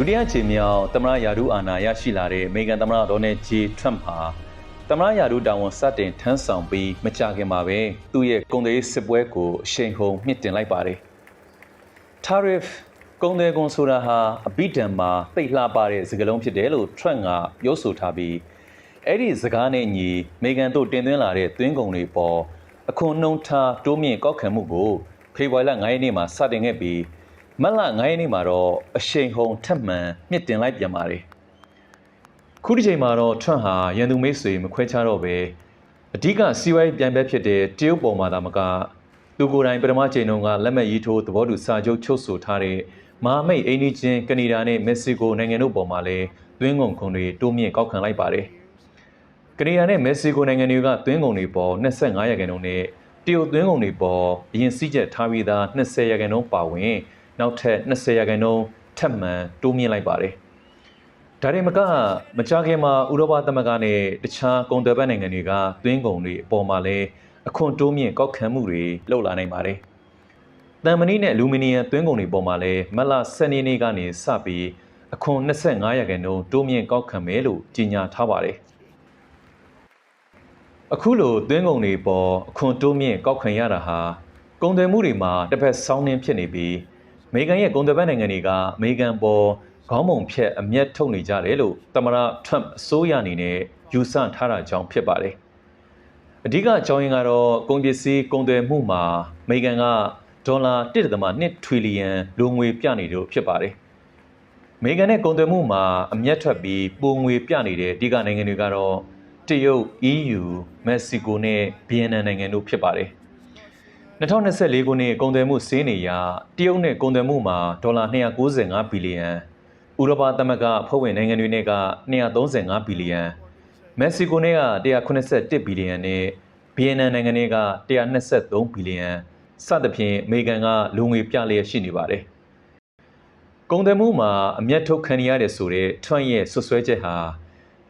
ဒုတိယချိန်မြောက်သမ္မတယာဒူအာဏာရရှိလာတဲ့အမေရိကန်သမ္မတဒေါ်နယ်ဂျေထရမ့်ဟာသမ္မတယာဒူတာဝန်စတင်ထမ်းဆောင်ပြီးမကြာခင်မှာပဲသူ့ရဲ့ကုန်သွယ်ရေးစစ်ပွဲကိုအရှိန်ဟုန်မြင့်တင်လိုက်ပါတယ် tariff ကုန်သွယ်ကုန်ဆိုတာဟာအဘိဓမ္မာသိပ်လှပတဲ့စကားလုံးဖြစ်တယ်လို့ Trump ကပြောဆိုထားပြီးအဲ့ဒီစကားနဲ့ညီအမေရိကန်တို့တင်သွင်းလာတဲ့သွင်းကုန်တွေပေါ်အခွန်နှုန်းထားတိုးမြင့်ကောက်ခံမှုကိုဖေဖော်ဝါရီလ9ရက်နေ့မှာစတင်ခဲ့ပြီး မတ်လ9ရက်နေ့မှာတော့အရှိန်ဟုန်ထပ်မံမြင့်တင်လိုက်ပြန်ပါတယ်ခုဒီချိန်မှာတော့ Trump ဟာရန်သူမိတ်ဆွေမခွဲခြားတော့ပဲအဓိကစီးပွားရေးပြန်ပဲဖြစ်တဲ့တရုတ်ပေါ်မှာသာမကသူကိုယ်တိုင်ပထမချိန်တုန်းကလက်မှတ်ရေးထိုးသဘောတူစာချုပ်ချုပ်ဆိုထားတဲ့မဟာမိတ်အိန္ဒိချင်းကနေဒါနဲ့မက္ကဆီကိုနိုင်ငံတို့ပေါ်မှာလည်းသွင်းကုန်ခွန်တွေတိုးမြင့်ကောက်ခံလိုက်ပါတယ်။ကနေဒါနဲ့မက္ကဆီကိုနိုင်ငံတွေကသွင်းကုန်တွေပေါ်25ရာခိုင်နှုန်းနဲ့တရုတ်သွင်းကုန်တွေပေါ်အရင်စည်းချက်ထားပြီးသား20ရာခိုင်နှုန်းပါဝင် နောက်ထပ်20ရာခိုင်နှုန်းထပ်မံတိုးမြင့်လိုက်ပါတယ်။ဒါရင်မကမကြခင်မှာဥရောပသမဂ္ဂနဲ့တခြားကုန်သွယ်ဘက်နိုင်ငံတွေကသွင်းကုန်တွေအပေါ်မှာလည်းအခွန်တိုးမြင့်ကောက်ခံမှုတွေလုပ်လာနိုင်ပါတယ်။တန်မဏိနဲ့အလူမီနီယံသွင်းကုန်တွေပေါ်မှာလည်းမတ်လ12ရက်နေ့ကနေစပြီးအခွန်25ရာခိုင်နှုန်းတိုးမြင့်ကောက်ခံမယ်လို့ကြေညာထားပါတယ်။အခုလိုသွင်းကုန်တွေပေါ်အခွန်တိုးမြင့်ကောက်ခံရတာဟာကုန်သွယ်မှုတွေမှာတစ်ဖက်ဆောင်းနှင်းဖြစ်နေပြီး အမေရိကန်ရဲ့ကုန်သွယ်ဘက်နိုင်ငံတွေကအမေရိကန်ပေါ်ခေါင်းပုံဖြတ်အမျက်ထုတ်နေကြတယ်လို့သမ္မတထရမ့်အစိုးရအနေနဲ့ယူဆထားတာကြောင့်ဖြစ်ပါတယ်။အဓိကအကြောင်းရင်းကတော့ကုန်ပစ္စည်းကုန်သွယ်မှုမှာအမေရိကန်ကဒေါ်လာ1.2ထရီလီယံလိုငွေပြနေလို့ဖြစ်ပါတယ်။အမေရိကန်နဲ့ကုန်သွယ်မှုမှာအမျက်ထွက်ပြီးပိုငွေပြနေတဲ့အဓိကနိုင်ငံတွေကတော့တရုတ် EU မက္ကဆီကိုနဲ့ဗီယက်နမ်နိုင်ငံတို့ဖြစ်ပါတယ်။ 2024ခုနှစ်ကုန်သွယ်မှုစင်းနေရာတရုတ်နဲ့ကုန်သွယ်မှုမှာဒေါ်လာ295ဘီလီယံဥရောပသမဂ္ဂဖွဲ့ဝင်နိုင်ငံတွေနဲ့က235ဘီလီယံမက္ကဆီကိုနဲ့က181ဘီလီယံနဲ့ဗီယက်နမ်နိုင်ငံတွေက123ဘီလီယံစသဖြင့်အမေရိကန်ကလူငွေပြလျက်ရှိနေပါတယ်။ကုန်သွယ်မှုမှာအမျက်ထုတ်ခံရတဲ့ဆိုတဲ့ထွန့်ရဲ့ဆွဆွဲချက်ဟာ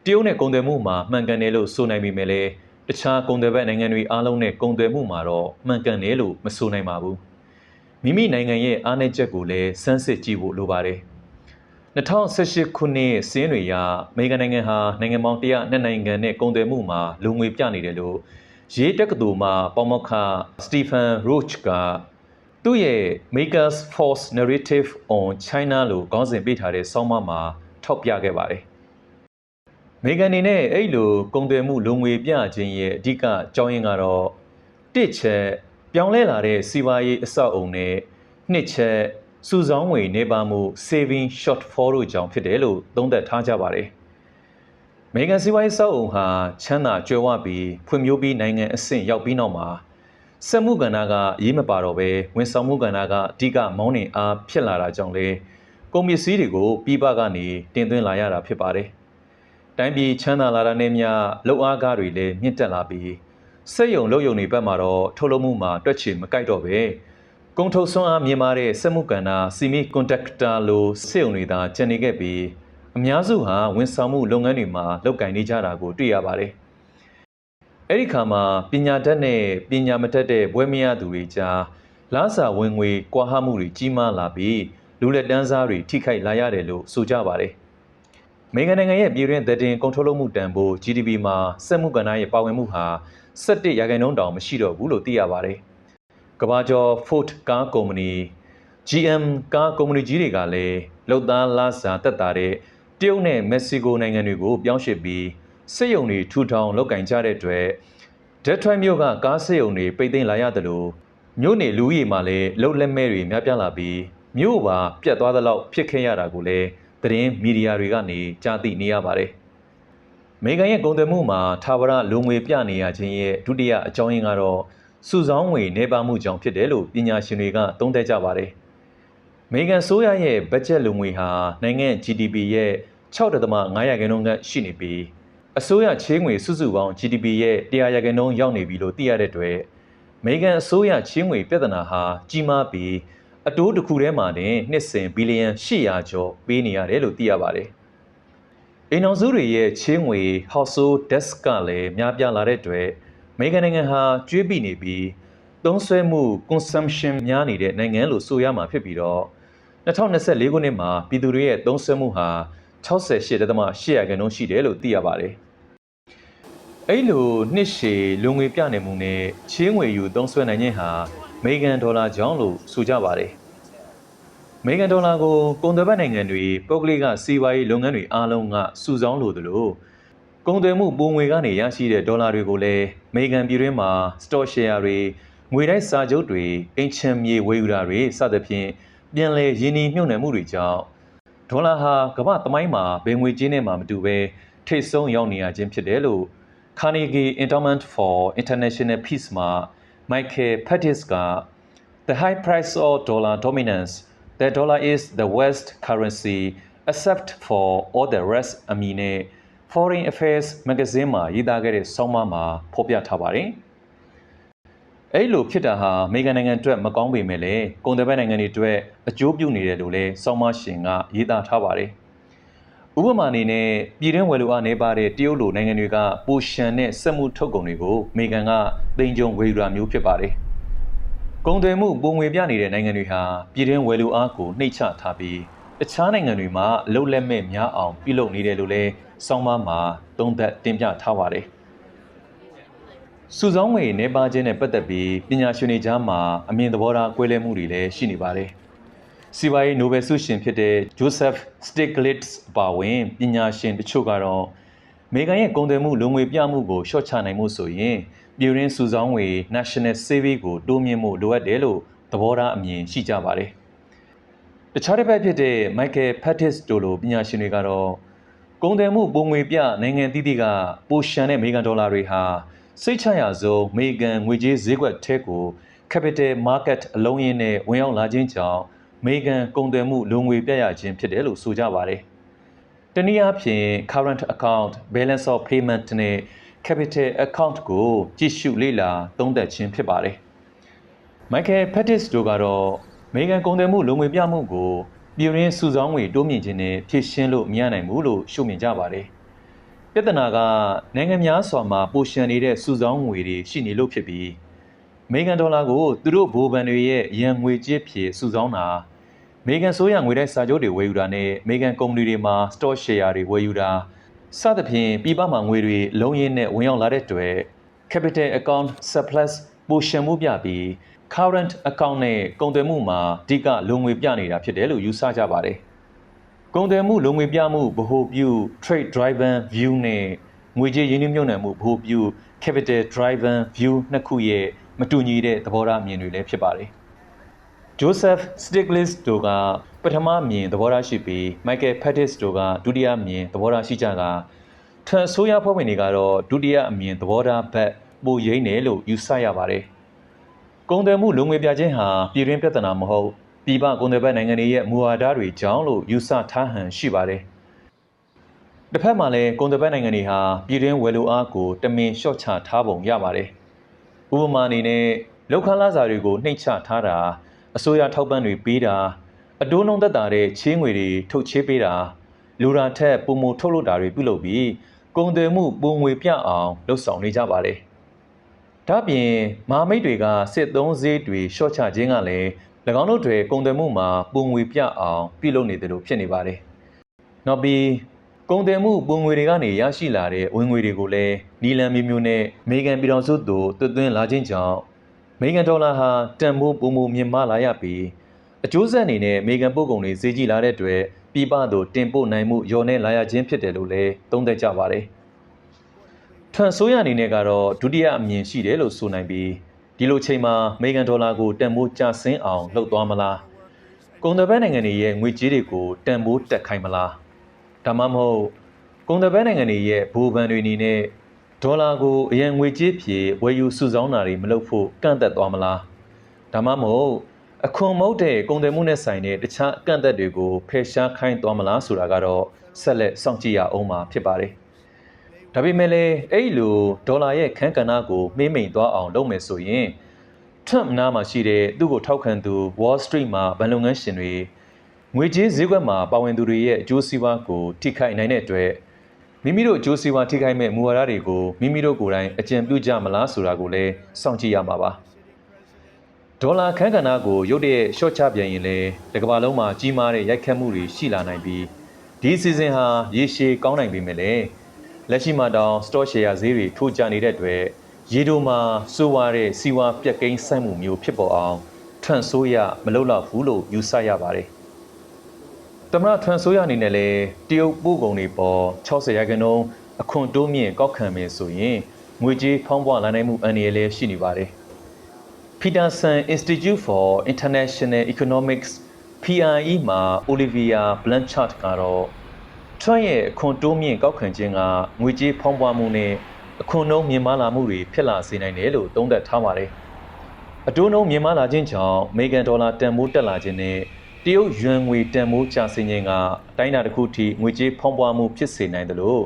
တရုတ်နဲ့ကုန်သွယ်မှုမှာမှန်ကန်တယ်လို့ဆိုနိုင်ပေမဲ့လည်း တခြားကုန်သွယ်ဘက်နိုင်ငံတွေအားလုံးနဲ့ကုန်သွယ်မှုမှာတော့မှန်ကန်တယ်လို့မဆိုနိုင်ပါဘူး။မိမိနိုင်ငံရဲ့အားနည်းချက်ကိုလည်းစမ်းစစ်ကြည့်ဖို့လိုပါတယ်။2018ခုနှစ်စင်းတွေရအမေရိကန်နိုင်ငံဟာနိုင်ငံပေါင်း102နိုင်ငံနဲ့ကုန်သွယ်မှုမှာလူငွေပြနေတယ်လို့ရေးတက္ကသိုလ်မှာပေါမခစတီဖန်ရို့ချ်ကသူ့ရဲ့ Makers Force Narrative on China လို့ခေါင်းစဉ်ပေးထားတဲ့ဆောင်းပါးမှာထောက်ပြခဲ့ပါတယ်။ မေဂန်နေနဲ့အဲ့လိုကုန်သွယ်မှုလုံငွေပြခြင်းရဲ့အဓိကအကြောင်းရင်းကတော့တစ်ချက်ပြောင်းလဲလာတဲ့စီးပွားရေးအဆောက်အုံနဲ့နှစ်ချက်စုဆောင်းငွေနေပါမှု saving shortfall တို့ကြောင့်ဖြစ်တယ်လို့သုံးသပ်ထားကြပါတယ်။မေဂန်စီဝိုင်းစောက်အုံဟာချမ်းသာကြွယ်ဝပြီးဖွံ့ဖြိုးပြီးနိုင်ငံအဆင့်ရောက်ပြီးနောက်မှာစက်မှုကဏ္ဍကအရေးမပါတော့ပဲဝန်ဆောင်မှုကဏ္ဍကအဓိကမောင်းနှင်အားဖြစ်လာတာကြောင့်လေကုန်ပစ္စည်းတွေကိုပြည်ပကနေတင်သွင်းလာရတာဖြစ်ပါတယ်။ တိုင်းပြည်ချမ်းသာလာတာနဲ့မျှလောက်အားကားတွေလည်းမြင့်တက်လာပြီးစက်ယုံလုပ်ယုံတွေဘက်မှာတော့ထုတ်လုပ်မှုမှာတွက်ချေမကိုက်တော့ပဲကုန်ထုတ်စွမ်းအားမြင့်မားတဲ့စက်မှုကဏ္ဍစီမီကွန်တက်တာလိုစက်ယုံတွေသာကျန်နေခဲ့ပြီးအများစုဟာဝန်ဆောင်မှုလုပ်ငန်းတွေမှာလုပ်ကင်နေကြတာကိုတွေ့ရပါတယ်။အဲ့ဒီခါမှာပညာတတ်နဲ့ပညာမတတ်တဲ့ဘွဲမရသူတွေကြားလားစာဝင်ငွေကွာဟမှုတွေကြီးမားလာပြီးလူလက်တန်းစားတွေထိခိုက်လာရတယ်လို့ဆိုကြပါတယ်။ မေဂန်နိုင်ငံရဲ့ပြည်တွင်းသတင်းကုန်ထုတ်လုပ်မှုတန်ဖိုး GDP မှာစက်မှုကဏ္ဍရဲ့ပါဝင်မှုဟာ17ရာခိုင်နှုန်းတောင်မရှိတော့ဘူးလို့သိရပါတယ်။ကဘာကျော် Ford ကားကုမ္ပဏီ GM ကားကုမ္ပဏီကြီးတွေကလည်းလောက်သားလားစာတက်တာတဲ့တရုတ်နဲ့မက္ကဆီကိုနိုင်ငံတွေကိုပြောင်းရွှေ့ပြီးစစ်ရုံတွေထူထောင်လုပ်ကင်ကြတဲ့အတွက်ဒက်ထရိုက်မြို့ကကားစစ်ရုံတွေပိတ်သိမ်းလာရတယ်လို့မြို့နေလူကြီးမှာလည်းလှုပ်လက်မဲ့တွေများပြားလာပြီးမြို့ပါပြတ်သွားသလောက်ဖြစ်ခဲ့ရတာကိုလည်း သတင်းမီဒီယာတွေကနေကြားသိနေရပါတယ်။မေကန်ရဲ့ကုန်သွယ်မှုမှာထာဝရလူငွေပြနေရခြင်းရဲ့ဒုတိယအကြောင်းရင်းကတော့စုဆောင်းငွေနေပါမှုကြောင့်ဖြစ်တယ်လို့ပညာရှင်တွေကသုံးသပ်ကြပါတယ်။မေဂန်ဆိုးရရဲ့ဘတ်ဂျက်လူငွေဟာနိုင်ငံ GDP ရဲ့6.5ရာခိုင်နှုန်းကရှိနေပြီးအစိုးရချေးငွေစုစုပေါင်း GDP ရဲ့100ရာခိုင်နှုန်းရောက်နေပြီလို့သိရတဲ့အတွက်မေဂန်အစိုးရချေးငွေပြဿနာဟာကြီးမားပြီး အတိုးတစ်ခုထဲမှာတင်နှစ်စဉ်ဘီလီယံ800ကျော်ပေးနေရတယ်လို့သိရပါတယ်။အိမ်အောင်စုတွေရဲ့ချေးငွေ household debt ကလည်းများပြားလာတဲ့အတွက်မေဂန်နိုင်ငံဟာကျွေးပိနေပြီးသုံးစွဲမှု consumption များနေတဲ့နိုင်ငံလို့ဆိုရမှာဖြစ်ပြီးတော့2024ခုနှစ်မှာပြည်သူတွေရဲ့သုံးစွဲမှုဟာ68.8ရာခိုင်နှုန်းရှိတယ်လို့သိရပါတယ်။အဲ့လိုနှစ်ရှည်လူငွေပြနေမှုနဲ့ချင်းငွေယူသုံးစွဲနိုင်ခြင်းဟာအ မေရိကန်ဒေါ်လာကြောင်းလို့ဆိုကြပါတယ်။အမေရိကန်ဒေါ်လာကိုကုန်သွယ်ဘက်နိုင်ငံတွေပုဂ္ဂလိကစီးပွားရေးလုပ်ငန်းတွေအားလုံးကစုဆောင်းလိုသလိုကုန်သွယ်မှုပုံငွေကနေရရှိတဲ့ဒေါ်လာတွေကိုလည်းအမေရိကန်ပြည်တွင်းမှာစတော့ရှယ်ယာတွေငွေတိုက်စာချုပ်တွေအင်ချင်မြေဝယ်ယူတာတွေစသဖြင့်ပြန်လည်ရင်းနှီးမြှုပ်နှံမှုတွေကြောင့်ဒေါ်လာဟာကမ္ဘာသမိုင်းမှာဘယ်ငွေကြေးနဲ့မှမတူဘဲထိတ်ဆုံးရောက်နေရခြင်းဖြစ်တယ်လို့ Carnegie Endowment for International Peace မှာ Michael Pettis က The high price of dollar dominance the dollar is the west currency except for all the rest အမည်နဲ့ Foreign Affairs Magazine မှာရေးသားခဲ့တဲ့ဆောင်းပါးမှာဖော်ပြထားပါတယ်။အဲ့လိုဖြစ်တာဟာအမေရိကန်နိုင်ငံအတွက်မကောင်းပေမဲ့လည်းကုန်သွယ်ဘက်နိုင်ငံတွေအတွက်အကျိုးပြုနေတယ်လို့လည်းဆောင်းပါးရှင်ကရေးသားထားပါတယ်။ ဥပမာအနေနဲ့ပြည်တွင်းဝယ်လိုအားနေပါတဲ့တရုတ်လိုနိုင်ငံတွေကပိုရှန်တဲ့စက်မှုထုတ်ကုန်တွေကိုအမေရိကန်ကတင်ကြုံဝယ်ယူတာမျိုးဖြစ်ပါတယ်။ကုန်သွယ်မှုပုံငွေပြနေတဲ့နိုင်ငံတွေဟာပြည်တွင်းဝယ်လိုအားကိုနှိမ့်ချထားပြီးတခြားနိုင်ငံတွေမှာအလုတ်လက်မဲ့များအောင်ပြုလုပ်နေတယ်လို့လည်းဆောင်းပါးမှာသုံးသပ်တင်ပြထားပါတယ်။စုဆောင်းငွေနေပါခြင်းနဲ့ပတ်သက်ပြီးပညာရှင်တွေကြားမှာအမြင်သဘောထားကွဲလွဲမှုတွေလည်းရှိနေပါတယ်။ စီပါရေးနိုဘယ်ဆုရှင်ဖြစ်တဲ့ဂျိုဆက်စတစ်ဂလစ်အပါဝင်ပညာရှင်တချို့ကတော့အမေရိကန်ရဲ့ကုန်သွယ်မှုလုံငွေပြမှုကိုရှော့ချနိုင်မှုဆိုရင်ပြည်ရင်းစုဆောင်းငွေ National Saving ကိုတိုးမြင့်မှုလိုအပ်တယ်လို့သဘောထားအမြင်ရှိကြပါတယ်။တခြားတစ်ဖက်ဖြစ်တဲ့ Michael Pattis တို့လိုပညာရှင်တွေကတော့ကုန်သွယ်မှုပုံငွေပြနိုင်ငံသီးသီးကပိုရှန်တဲ့အမေရိကန်ဒေါ်လာတွေဟာစိတ်ချရဆုံးအမေရိကန်ငွေကြေးဈေးကွက်ထဲကို capital market အလုံးရင်းနဲ့ဝင်ရောက်လာခြင်းကြောင့်အ မေရိကန်ကုန်သွယ်မှုလုံငွေပြရခြင်းဖြစ်တယ်လို့ဆိုကြပါတယ်။တနည်းအားဖြင့် current account balance of payment နဲ့ capital account ကိုကြည့်ရှုလေ့လာသုံးသပ်ခြင်းဖြစ်ပါတယ်။ Michael Pettis တို့ကတော့အမေရိကန်ကုန်သွယ်မှုလုံငွေပြမှုကိုပြည်ရင်းစုဆောင်းငွေတိုးမြင့်ခြင်းနဲ့ဖြည့်ရှင်းလို့မရနိုင်ဘူးလို့ရှုမြင်ကြပါတယ်။ပြဿနာကနိုင်ငံများစွာမှာပိုရှန်နေတဲ့စုဆောင်းငွေတွေရှိနေလို့ဖြစ်ပြီးအမေရိကန်ဒေါ်လာကိုသူတို့ဘိုးဘန်တွေရဲ့ရန်ငွေကြေးဖြည့်စုဆောင်းတာအ မေရိကန်ဆိုရငွေတိုက်စာချုပ်တွေဝယ်ယူတာနဲ့အမေရိကန်ကုမ္ပဏီတွေမှာ stock share တွေဝယ်ယူတာစသဖြင့်ပြည်ပမှာငွေတွေလုံးရင်းနဲ့ဝင်ရောက်လာတဲ့အတွက် capital account surplus ပိုရှန်မှုပြပြီး current account နဲ့ကုန်သွယ်မှုမှာအဓိကလုံငွေပြနေတာဖြစ်တယ်လို့ယူဆကြပါတယ်။ကုန်သွယ်မှုလုံငွေပြမှုဗဟိုပြု trade driven view နဲ့ငွေကြေးရင်းနှီးမြှုပ်နှံမှုဗဟိုပြု capital driven view နှစ်ခုရဲ့မတူညီတဲ့သဘောထားအမြင်တွေလည်းဖြစ်ပါတယ်။ Joseph Stiglitz တို့ကပထမမြင်သဘောထားရှိပြီး Michael Pettis တို့ကဒုတိယမြင်သဘောထားရှိကြတာထန်ဆိုးရဖွဲ့ဝင်တွေကတော့ဒုတိယအမြင်သဘောထားဘက်ပိုရင်းတယ်လို့ယူဆရပါတယ်။ကုန်သွယ်မှုလုံငွေပြခြင်းဟာပြည်တွင်းပြဿနာမဟုတ်ပြည်ပကုန်သွယ်ဘက်နိုင်ငံတွေရဲ့မူဝါဒတွေကြောင့်လို့ယူဆထားဟန်ရှိပါတယ်။တစ်ဖက်မှာလည်းကုန်သွယ်ဘက်နိုင်ငံတွေဟာပြည်တွင်းဝယ်လိုအားကိုတမင်လျှော့ချထားပုံရပါတယ်။ဥပမာအနေနဲ့လောက်ခလာစာတွေကိုနှိမ့်ချထားတာ အစိုးရထောက်ပံ့တွေပေးတာအတိုးနှုံသက်တာတဲ့ချေးငွေတွေထုတ်ချေးပေးတာလူရာထက်ပုံမထုတ်လုပ်တာတွေပြုလုပ်ပြီးကုန်သွယ်မှုပုံငွေပြအောင်လှုပ်ဆောင်နေကြပါတယ်။ဒါ့ပြင်မာမိတ်တွေကစစ်သုံးဈေးတွေရှော့ချခြင်းကလည်း၎င်းတို့တွေကုန်သွယ်မှုမှာပုံငွေပြအောင်ပြုလုပ်နေတယ်လို့ဖြစ်နေပါတယ်။နောက်ပြီးကုန်သွယ်မှုပုံငွေတွေကနေရရှိလာတဲ့ဝင်ငွေတွေကိုလည်းနီလန်မျိုးမျိုးနဲ့အမေရိကန်ပြည်ထောင်စုသို့သွတ်သွင်းလာခြင်းကြောင့် အမေရိကန်ဒေါ်လာဟာတန်ဖိုးပုံမမြင့်မားလာရပြီးအကျိုးဆက်အနေနဲ့အမေရိကန်ပို့ကုန်တွေဈေးကြီးလာတဲ့အတွက်ပြည်ပသို့တင်ပို့နိုင်မှုလျော့နေလာရခြင်းဖြစ်တယ်လို့လည်းသုံးသပ်ကြပါတယ်။ထွန်ဆိုးရအနေနဲ့ကတော့ဒုတိယအမြင်ရှိတယ်လို့ဆိုနိုင်ပြီးဒီလိုချိန်မှာအမေရိကန်ဒေါ်လာကိုတန်ဖိုးကျဆင်းအောင်လှုပ်သွားမလားကုန်သွယ်ဘက်နိုင်ငံတွေရဲ့ငွေကြေးတွေကိုတန်ဖိုးတက်ခိုင်းမလားဒါမှမဟုတ်ကုန်သွယ်ဘက်နိုင်ငံတွေရဲ့ဘိုးဘန်တွေအနေနဲ့ ဒေါ်လာကိုအရင်ငွေကြေးဖြည့်ဝယ်ယူစုဆောင်းတာတွေမလုပ်ဖို့ကန့်သက်သွားမလားဒါမှမဟုတ်အခွန်မုတ်တဲ့ကုန်သွယ်မှုနဲ့ဆိုင်တဲ့တခြားအကန့်အသတ်တွေကိုဖယ်ရှားခိုင်းသွားမလားဆိုတာကတော့ဆက်လက်စောင့်ကြည့်ရအောင်မှာဖြစ်ပါတယ်ဒါပေမဲ့လည်းအဲ့လိုဒေါ်လာရဲ့ခန်းကဏ္ဍကိုမှေးမိန်သွားအောင်လုပ်မယ်ဆိုရင် Trump နားမှာရှိတဲ့သူ့ကိုထောက်ခံသူ Wall Street မှာဗန်လုပ်ငန်းရှင်တွေငွေကြေးဈေးကွက်မှာပါဝင်သူတွေရဲ့အကျိုးစီးပွားကိုထိခိုက်နိုင်တဲ့အတွက် မိမိတို့အကျိုးစီးပွားထိခိုက်မဲ့မူဝါဒတွေကိုမိမိတို့ကိုယ်တိုင်အကြံပြုကြမလားဆိုတာကိုလည်းစောင့်ကြည့်ရမှာပါဒေါ်လာခန်းကဏ္ဍကိုရုတ်တရက်ရှော့ချပြန်ရင်လည်းတကမ္ဘာလုံးမှာကြီးမားတဲ့ရိုက်ခတ်မှုတွေရှိလာနိုင်ပြီးဒီစီဇန်ဟာရေရှည်ကောင်းနိုင်ပေမဲ့လည်းလက်ရှိမှာတောင် stock share ဈေးတွေထိုးကျနေတဲ့အတွက်ရေတိုမှာစိုးဝါတဲ့စီဝါပြက်ကိန်းဆိုင်မှုမျိုးဖြစ်ပေါ်အောင်ထရန်ဆိုးရမလုပ်တော့ဘူးလို့ယူဆရပါတယ်။ သမ္မတထရန်ဆိုးရအနေနဲ့လည်းတရုတ်ပို့ကုန်တွေပေါ်60ရာခိုင်နှုန်းအခွန်တိုးမြင့်ကောက်ခံမယ်ဆိုရင်ငွေကြေးဖောင်းပွားလာနိုင်မှုအန္တရာယ်လည်းရှိနေပါတယ်။ Peterson Institute for International Economics PIE မှာ Olivia Blanchard ကတော့ Trump ရဲ့အခွန်တိုးမြင့်ကောက်ခံခြင်းကငွေကြေးဖောင်းပွားမှုနဲ့အခွန်နှုန်းမြင့်မားလာမှုတွေဖြစ်လာစေနိုင်တယ်လို့သုံးသပ်ထားပါတယ်။အတိုးနှုန်းမြင့်မားလာခြင်းကြောင့်အမေရိကန်ဒေါ်လာတန်ဖိုးတက်လာခြင်းနဲ့တ ရုတ်ယွမ်ငွေတန်ဖိုးကျဆင်းခြင်းကအတိုင်းအတာတစ်ခုထိငွေကြေးဖောင်းပွားမှုဖြစ်စေနိုင်တယ်လို့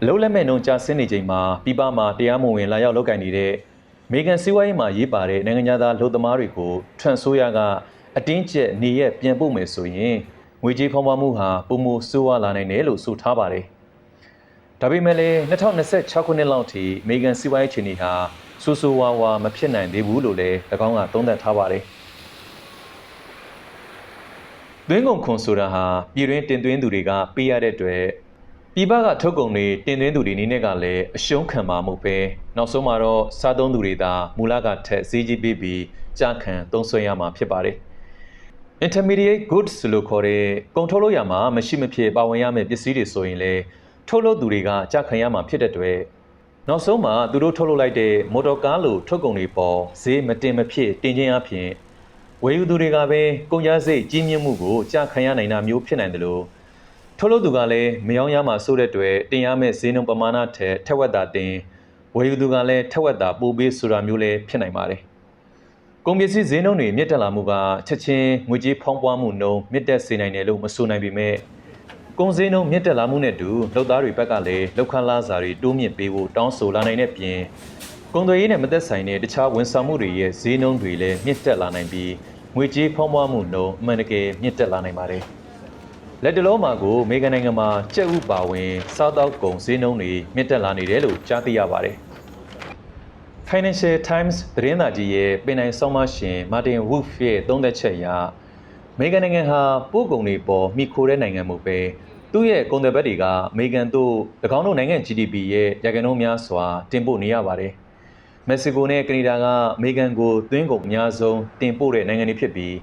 အလုံးလက်မဲ့နှုန်းကျဆင်းနေချိန်မှာပြည်ပမှာတရားမဝင်လာရောက်လုပ်ကိုင်နေတဲ့မေဂန်စီးပွားရေးမှာရေးပါတဲ့နိုင်ငံသားလူသမားတွေကိုထရန်ဆိုးရကအတင်းကျပ်နေရက်ပြန်ပို့မယ်ဆိုရင်ငွေကြေးဖောင်းပွားမှုဟာပုံမဆိုးဝါးလာနိုင်တယ်လို့ဆိုထားပါတယ်။ဒါပေမဲ့လည်း2026ခုနှစ်လောက်ထိမေဂန်စီးပွားရေးခြေနေဟာဆူဆူဝါဝါမဖြစ်နိုင်သေးဘူးလို့လည်း၎င်းကသုံးသပ်ထားပါတယ်။ သွင်းကုန်ခွန်ဆိုတာဟာပြည်တွင်းတင်သွင်းသူတွေကပေးရတဲ့အတွက်ပြည်ပကထုတ်ကုန်တွေတင်သွင်းသူတွေအနေနဲ့ကလည်းအရှုံးခံမှာမဟုတ်ပဲနောက်ဆုံးမှာတော့စားသုံးသူတွေသာမူလကထက်ဈေးကြီးပေးပြီးကြာခံသုံးစွဲရမှာဖြစ်ပါတယ်။ intermediate goods လို့ခေါ်တဲ့ကုန်ထုတ်လို့ရမှာမရှိမဖြစ်ပါဝင်ရမယ့်ပစ္စည်းတွေဆိုရင်လည်းထုတ်လုပ်သူတွေကကြာခံရမှာဖြစ်တဲ့အတွက်နောက်ဆုံးမှာသူတို့ထုတ်လုပ်လိုက်တဲ့မော်တော်ကားလိုထုတ်ကုန်တွေပေါ်ဈေးမတင်မဖြစ်တင်ခြင်းအပြင် ဝယ်ယူသူတွေကပဲကုန်ကျစရိတ်ကြီးမြင့်မှုကိုကြာခံရနိုင်တာမျိုးဖြစ်နိုင်တယ်လို့ထုတ်လုပ်သူကလည်းမယောင်းရမှာစိုးတဲ့အတွက်တင်ရမယ့်ဈေးနှုန်းပမာဏထက်ထက်ဝက်တာတင်ဝယ်ယူသူကလည်းထက်ဝက်တာပိုပေးဆိုတာမျိုးလည်းဖြစ်နိုင်ပါတယ်။ကုန်ပစ္စည်းဈေးနှုန်းတွေမြင့်တက်လာမှုကချက်ချင်းငွေကြေးဖောင်းပွားမှုနှုန်းမြင့်တက်စေနိုင်တယ်လို့မဆိုနိုင်ပေမဲ့ကုန်စည်နှုန်းမြင့်တက်လာမှုနဲ့အတူလုပ်သားတွေဘက်ကလည်းလောက်ခန်းလာစာတွေတိုးမြင့်ပေးဖို့တောင်းဆိုလာနိုင်တဲ့ပြင်ကုန်သွယ်ရေးနဲ့မသက်ဆိုင်တဲ့တခြားဝန်ဆောင်မှုတွေရဲ့ဈေးနှုန်းတွေလည်းမြင့်တက်လာနိုင်ပြီး ငွေကြေးဖောင်းပွားမှုနှုန်းအမှန်တကယ်မြင့်တက်လာနိုင်ပါတယ်။လက်တလုံးမှာကိုအမေရိကန်နိုင်ငံမှာကြက်ဥပါဝင်စားတောက်ကုန်ဈေးနှုန်းတွေမြင့်တက်လာနေတယ်လို့ကြားသိရပါတယ်။ Financial Times သတင်းစာကြီးရဲ့ပင်နိုင်ဆောင်းမရှင်မာတင်ဝုဖ်ရဲ့သုံးသက်ချက်အရအမေရိကန်နိုင်ငံဟာပို့ကုန်တွေပေါ်မိခိုတဲ့နိုင်ငံမှုပဲသူ့ရဲ့ကုန်သွယ်ဘက်တွေကအမေရိကန်တို့၎င်းတို့နိုင်ငံ GDP ရဲ့ရာခိုင်နှုန်းများစွာတင်ပို့နေရပါတယ်။ မက္ကဆီကိုနဲ့ကနေဒါကအမေရိကန်ကိုသွင်းကုန်အများဆုံးတင်ပို့တဲ့နိုင်ငံတွေဖြစ်ပြီး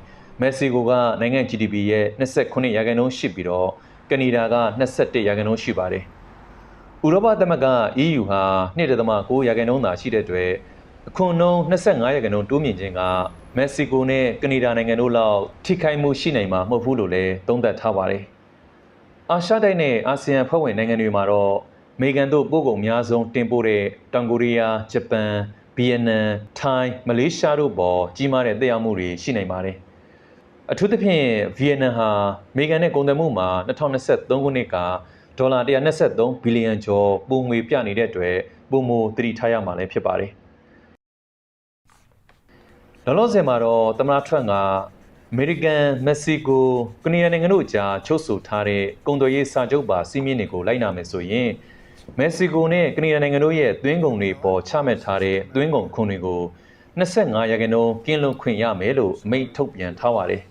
မက္ကဆီကိုကနိုင်ငံ GDP ရဲ့29ရာခိုင်နှုန်းရှိပြီးတော့ကနေဒါက21ရာခိုင်နှုန်းရှိပါတယ်။ဥရောပသမဂ္ဂ EU ဟာ2.9ရာခိုင်နှုန်းသာရှိတဲ့အတွက်အခွန်နှုန်း25ရာခိုင်နှုန်းတိုးမြင့်ခြင်းကမက္ကဆီကိုနဲ့ကနေဒါနိုင်ငံတို့လောက်ထိခိုက်မှုရှိနိုင်မှာမဟုတ်ဘူးလို့လည်းသုံးသပ်ထားပါတယ်။အာရှတိုက်နဲ့အာဆီယံဖွဲ့ဝင်နိုင်ငံတွေမှာတော့အ မေရိကန်တို့ပို့ကုန်အများဆုံးတင်ပို့တဲ့တောင်ကိုရီးယား၊ဂျပန်၊ဗီယက်နမ်၊ထိုင်း၊မလေးရှားတို့ပေါ်ကြီးမားတဲ့သက်ရောက်မှုတွေရှိနိုင်ပါတယ်။အထူးသဖြင့်ဗီယက်နမ်ဟာအမေရိကန်နဲ့ကုန်သွယ်မှုမှာ2023ခုနှစ်ကဒေါ်လာ123ဘီလီယံကျော်ပုံငွေပြနေတဲ့အတွက်ပုံမတတိထားရမှာလည်းဖြစ်ပါတယ်။လောလောဆယ်မှာတော့သမ္မတထရန့်ကအမေရိကန်၊မက္ကဆီကို၊ကနေဒါနိုင်ငံတို့ကြားချုပ်ဆိုထားတဲ့ကုန်သွယ်ရေးစာချုပ်ပါစီးမြင့်တွေကိုလိုက်နာမယ်ဆိုရင် မက္ကဆီကိုနဲ့ကနေဒါနိုင်ငံတို့ရဲ့သွင်းကုန်တွေပေါ်ချမှတ်ထားတဲ့သွင်းကုန်ခွန်တွေကို25ရာခိုင်နှုန်းကင်းလွန်ခွင့်ရမယ်လို့အမိန့်ထုတ်ပြန်ထားပါတယ်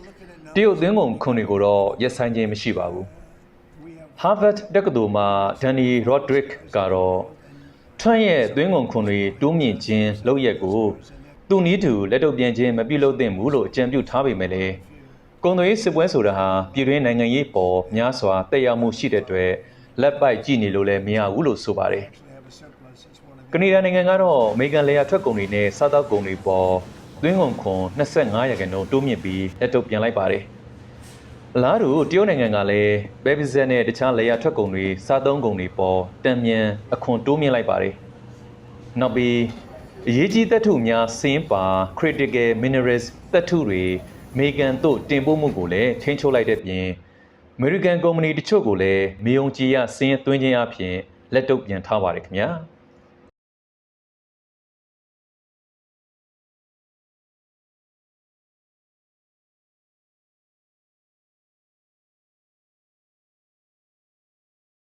။တရုတ်သွင်းကုန်ခွန်တွေကိုတော့ရက်ဆိုင်ခြင်းမရှိပါဘူး။ Harvard တက္ကသိုလ်မှာဒန်နီရော့ဒရစ်ကတော့ထရန့်ရဲ့သွင်းကုန်ခွန်တွေတိုးမြင့်ခြင်းလုပ်ရက်ကိုသူနည်းတူလက်တုပ်ပြန်ခြင်းမပြုလုပ်သင့်ဘူးလို့အကြံပြုထားပေမဲ့လည်းကုန်သွယ်ရေးစစ်ပွဲဆိုတာဟာပြည်တွင်းနိုင်ငံရေးပေါ်များစွာတက်ရောက်မှုရှိတဲ့အတွက် လက်ပိုက်ကြည့်နေလို့လည်းမရဘူးလို့ဆိုပါတယ်။ကနေဒါနိုင်ငံကတော့အမေရိကန်လေယာထွက်ကုန်တွေနဲ့စားသောက်ကုန်တွေပေါ်သွင်းကုန်ခွန်25ရာခိုင်နှုန်းတိုးမြင့်ပြီးလက်တုပ်ပြန်လိုက်ပါတယ်။အလားတူတရုတ်နိုင်ငံကလည်းဘဲဗီဇက်နဲ့တခြားလေယာထွက်ကုန်တွေစားသုံးကုန်တွေပေါ်တံမြန်အခွန်တိုးမြင့်လိုက်ပါတယ်။နောက်ပြီးအရေးကြီးသတ္ထုများစင်းပါ critical minerals သတ္ထုတွေအမေရိကန်တို့တင်ပို့မှုကိုလည်းထိန်းချုပ်လိုက်တဲ့ပြင် အမေရိကန်ကုမ္ပဏီတချို့ကိုလည်းမေယုံကြည်ရစင်းသွင်းခြင်းအပြင်လက်တုပ်ပြန်ထားပါတယ်ခင်ဗျာ။